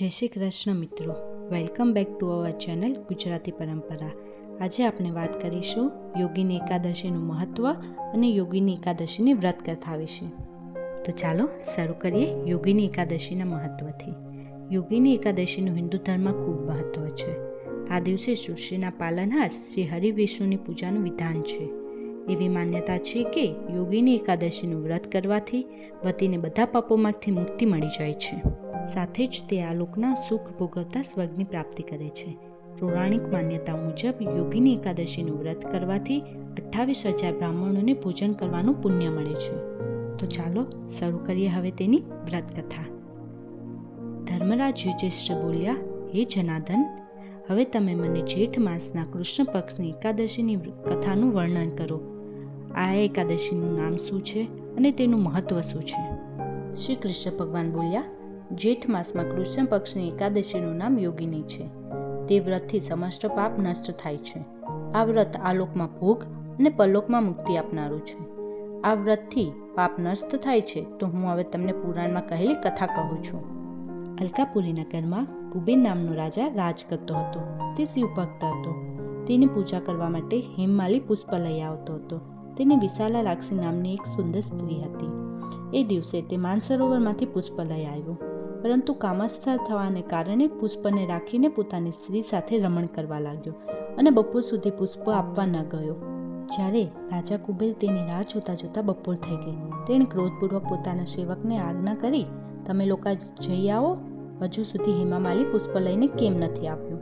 જય શ્રી કૃષ્ણ મિત્રો. Welcome back to our channel Gujarati Parampara. આજે આપણે વાત કરીશું યોગીની એકાદશીનું મહત્ત્વ અને યોગીની એકાદશીની વ્રત કથા વિશે. તો ચાલો શરૂ કરીએ યોગીની એકાદશીના મહત્ત્વથી યોગીની એકાદશીનું હિન્દુ ધર્મમાં ખૂબ મહત્ત્વ છે. આ દિવસે સૃષ્ટિના પાલનહાર શ્રી હરિવિષ્ણુની પૂજાનું વિધાન છે. એવી માન્યતા છે કે યોગીની એકાદશીનું વ્રત કરવાથી વતીને બધા પાપોમાંથી મુક્તિ મળી જાય છે. સાથે જ તે આ લોકના સુખ ભોગવતા સ્વર્ગની પ્રાપ્તિ કરે છે. પૌરાણિક માન્યતા મુજબ યોગીની એકાદશીનું વ્રત કરવાથી અઠ્ઠાવીસ હજાર બ્રાહ્મણોને ભોજન કરવાનું પુણ્ય મળે છે. તો ચાલો શરૂ કરીએ હવે તેની વ્રત કથા ધર્મરાજ યુધિષ્ઠિર બોલ્યા, હે જનાર્દન, હવે તમે મને જેઠ માસના કૃષ્ણ પક્ષની એકાદશીની કથાનું વર્ણન કરો. આ એકાદશીનું નામ શું છે અને તેનું મહત્વ શું છે? શ્રી કૃષ્ણ ભગવાન બોલ્યા જેઠ માસમાં કૃષ્ણ પક્ષની એકાદશીનું નામ યોગિની છે. તે વ્રતથી સમસ્ત પાપ નષ્ટ થાય છે. આ વ્રત આલોકમાં ભોગ અને પલોકમાં મુક્તિ આપનારું છે. આ વ્રતથી પાપ નષ્ટ થાય છે તો હું હવે તમને પુરાણમાં કહેલી કથા કહું છું. અલકાપુરી નગરમાં કુબેર નામનો રાજા રાજ કરતો હતો. તે શિવ ભક્ત હતો. તેની પૂજા કરવા માટે હેમમાલી પુષ્પ લઈ આવતો હતો. તેની વિશાલા રાક્ષી નામની એક સુંદર સ્ત્રી હતી. એ દિવસે તે માનસરોવરમાંથી પુષ્પ લઈ આવ્યો. પરંતુ કામસ્થ થવાને કારણે પુષ્પને રાખીને પોતાની સ્ત્રી સાથે રમણ કરવા લાગ્યો અને બપોર સુધી પુષ્પ આપવા ન ગયો. જ્યારે રાજા કુબેર તેની રાહ જોતા જોતા બપોર થઈ ગઈ. તેણે ક્રોધપૂર્વક પોતાના સેવકને આજ્ઞા કરી, તમે લોકો જઈ આવો. હજુ સુધી હેમામાલી પુષ્પ લઈને કેમ નથી આપ્યું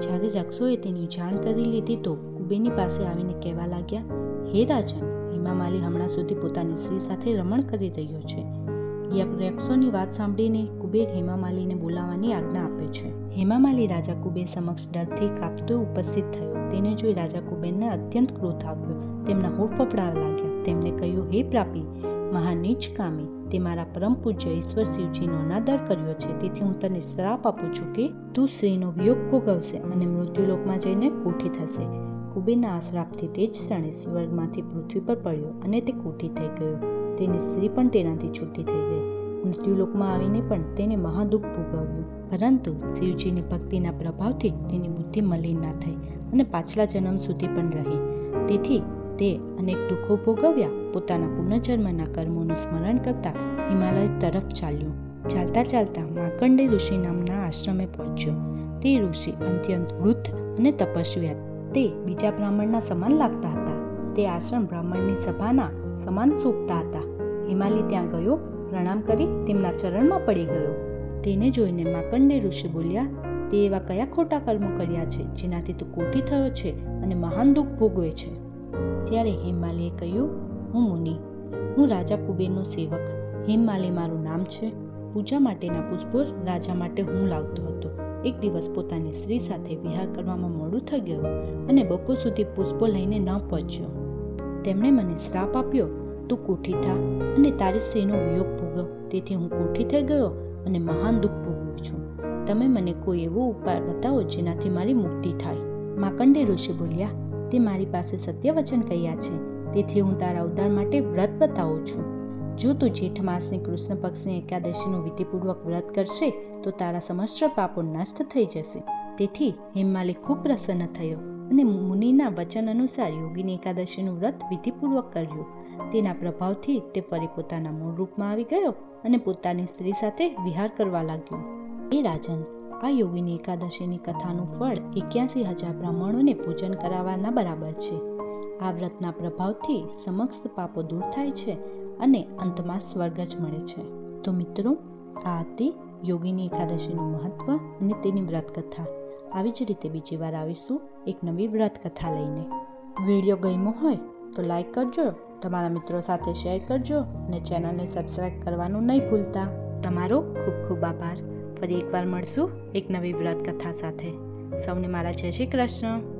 જ્યારે રક્ષોએ તેની જાણ કરી લીધી તો કુબેરની પાસે આવીને કહેવા લાગ્યા, હે રાજા, હેમામાલી હમણાં સુધી પોતાની સ્ત્રી સાથે રમણ કરી રહ્યો છે. યક્ષોની વાત સાંભળીને કુબેર હેમામાલીને બોલાવવાની આજ્ઞા આપે છે. હેમામાલી રાજા કુબેર સમક્ષ ડરથી કાપતો ઉપસ્થિત થયો. તેને જોઈ રાજા કુબેરને અત્યંત ક્રોધ આવ્યો. તેમના હોઠ ફફડાવા લાગ્યા. તેમને કહ્યું, હે પ્રાપી મહાનીચ કામી તે મારા પરમ પૂજ્ય ઈશ્વર શિવજીનો અનાદર કર્યો છે. તેથી હું તને શ્રાપ આપું છું કે તું સ્ત્રીનો વિયોગ ભોગવશે અને મૃત્યુલોકમાં જઈને કોઠી થશે. કુબેરના આ તે જ ક્ષણે સ્વર્ગમાંથી પૃથ્વી પર પડ્યો અને તે કોઠી થઈ ગયો. તેની સ્ત્રી પણ તેનાથી છૂટી થઈ ગઈ. મૃત્યુલોકમાં આવીને પણ તેને મહાદુઃખ ભોગવ્યું. પરંતુ શિવજીની ભક્તિના પ્રભાવથી તેની બુદ્ધિ મલિન ના થઈ અને પાછલા જન્મ સુધી પણ રહી. તેથી તે અનેક દુઃખો ભોગવ્યા. પોતાના પુનર્જન્મના કર્મોનું સ્મરણ કરતા હિમાલય તરફ ચાલ્યો. ચાલતા ચાલતા માર્કંડે ઋષિ નામના આશ્રમે પહોંચ્યો. તે ઋષિ અત્યંત વૃદ્ધ અને તપસ્વી તે બીજા બ્રાહ્મણના સમાન લાગતા હતા. તે આશ્રમ બ્રાહ્મણની સભાના સમાન શોભતા હતા. હિમાલી ત્યાં ગયો, પ્રણામ કરી, તેમના ચરણમાં પડી ગયો. તેને જોઈને માકંડે ઋષિ બોલ્યા, તે એવા કયા ખોટા કર્મો કર્યા છે, જેનાથી તું કોઠી થયો છે અને મહાન દુઃખ ભોગવે છે? ત્યારે હિમાલીએ કહ્યું, હું મુનિ, હું રાજા કુબેરનો સેવક. હેમમાલી મારું નામ છે. પૂજા માટેના પુષ્પો રાજા માટે હું લાવતો હતો. એક દિવસ પોતાની સ્ત્રી સાથે વિહાર કરવામાં મોડું થઈ ગયું અને બપોર સુધી પુષ્પો લઈને ન પહોંચ્યો. તેમણે મને શ્રાપ આપ્યો, તું કોઠી થા અને તારી સ્ત્રીનો વિયોગ ભોગવ. તેથી હું કોઠી થઈ ગયો અને મહાન દુઃખ ભોગવું છું. તમે મને કોઈ એવો ઉપાય બતાવો જેનાથી મારી મુક્તિ થાય. માકંડે ઋષિ બોલ્યા, તે મારી પાસે સત્ય વચન કહ્યા છે. તેથી હું તારા ઉદ્ધાર માટે વ્રત બતાવું છું. જો તું જેઠ માસની કૃષ્ણ પક્ષની એકાદશીનું વિધિપૂર્વક વ્રત કરશે, તો તારા સમસ્ત પાપો નષ્ટ થઈ જશે. તેથી હેમમાલી ખૂબ પ્રસન્ન થયો. અને મુનિના વચન અનુસાર યોગીની એકાદશીનું વ્રત વિધિપૂર્વક કર્યું. તેના પ્રભાવથી તે ફરી પોતાના મૂળ રૂપમાં આવી ગયો અને પોતાની સ્ત્રી સાથે વિહાર કરવા લાગ્યો. એ રાજન, આ યોગીની એકાદશીની કથાનું ફળ એક્યાસી હજાર બ્રાહ્મણોને પૂજન કરાવવાના બરાબર છે. આ વ્રતના પ્રભાવથી સમક્ષ પાપો દૂર થાય છે અને અંતમાં સ્વર્ગ જ મળે છે. તો મિત્રો, આ હતી યોગીની એકાદશીનું મહત્વ અને તેની વ્રત કથા આવી જ રીતે બીજી વાર આવીશું એક નવી વ્રત કથા લઈને. વીડિયો ગમ્યો હોય તો લાઈક કરજો, તમારા મિત્રો સાથે શેર કરજો અને ચેનલને સબસ્ક્રાઈબ કરવાનું નહીં ભૂલતા. તમારો ખૂબ ખૂબ આભાર. ફરી એકવાર મળશું એક નવી વ્રત કથા સાથે. સૌને મારા જય શ્રી કૃષ્ણ.